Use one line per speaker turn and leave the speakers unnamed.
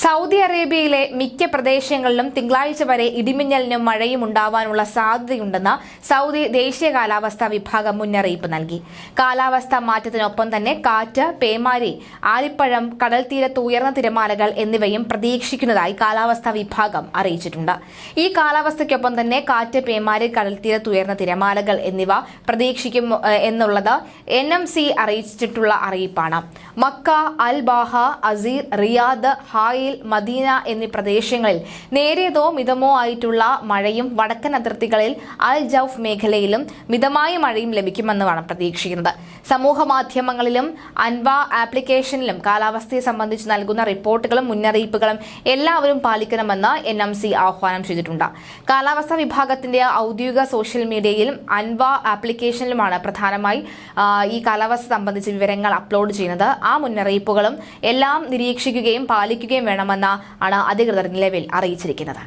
Saudi അറേബ്യയിലെ മിക്ക പ്രദേശങ്ങളിലും തിങ്കളാഴ്ച വരെ ഇടിമിന്നലിനും മഴയും ഉണ്ടാവാനുള്ള സാധ്യതയുണ്ടെന്ന് സൗദി ദേശീയ കാലാവസ്ഥാ വിഭാഗം മുന്നറിയിപ്പ് നൽകി. കാലാവസ്ഥാ മാറ്റത്തിനൊപ്പം തന്നെ കാറ്റ് പേമാരി ആലിപ്പഴം കടൽ തീരത്ത് ഉയർന്ന തിരമാലകൾ എന്നിവയും പ്രതീക്ഷിക്കുന്നതായി കാലാവസ്ഥാ വിഭാഗം അറിയിച്ചിട്ടുണ്ട്. ഈ കാലാവസ്ഥയ്ക്കൊപ്പം തന്നെ കാറ്റ് പേമാരി കടൽ തീരത്ത് ഉയർന്ന തിരമാലകൾ എന്നിവ പ്രതീക്ഷിക്കും എന്നുള്ളത് എൻ എം സി അറിയിച്ചിട്ടുള്ള അറിയിപ്പാണ്. Makkah Al Baha Asir Riyadh Hail Medina എന്നീ പ്രദേശങ്ങളിൽ നേരേതോ മിതമോ ആയിട്ടുള്ള മഴയും വടക്കൻ അതിർത്തികളിൽ അൽ ജൌഫ് മേഖലയിലും മിതമായ മഴയും ലഭിക്കുമെന്നുമാണ് പ്രതീക്ഷിക്കുന്നത്. സമൂഹ മാധ്യമങ്ങളിലും അൻവ ആപ്ലിക്കേഷനിലും കാലാവസ്ഥയെ സംബന്ധിച്ച് നൽകുന്ന റിപ്പോർട്ടുകളും മുന്നറിയിപ്പുകളും എല്ലാവരും പാലിക്കണമെന്ന് എൻ എം സി ആഹ്വാനം ചെയ്തിട്ടുണ്ട്. കാലാവസ്ഥാ വിഭാഗത്തിന്റെ ഔദ്യോഗിക സോഷ്യൽ മീഡിയയിലും അൻവ ആപ്ലിക്കേഷനിലുമാണ് പ്രധാനമായി ഈ കാലാവസ്ഥ സംബന്ധിച്ച് വിവരങ്ങൾ അപ്ലോഡ് ചെയ്യുന്നത്. ആ മുന്നറിയിപ്പുകളും എല്ലാം നിരീക്ഷിക്കുകയും പാലിക്കുകയും വേണമെന്ന് ആണ് അധികൃതർ നിലവിൽ അറിയിച്ചിരിക്കുന്നത്.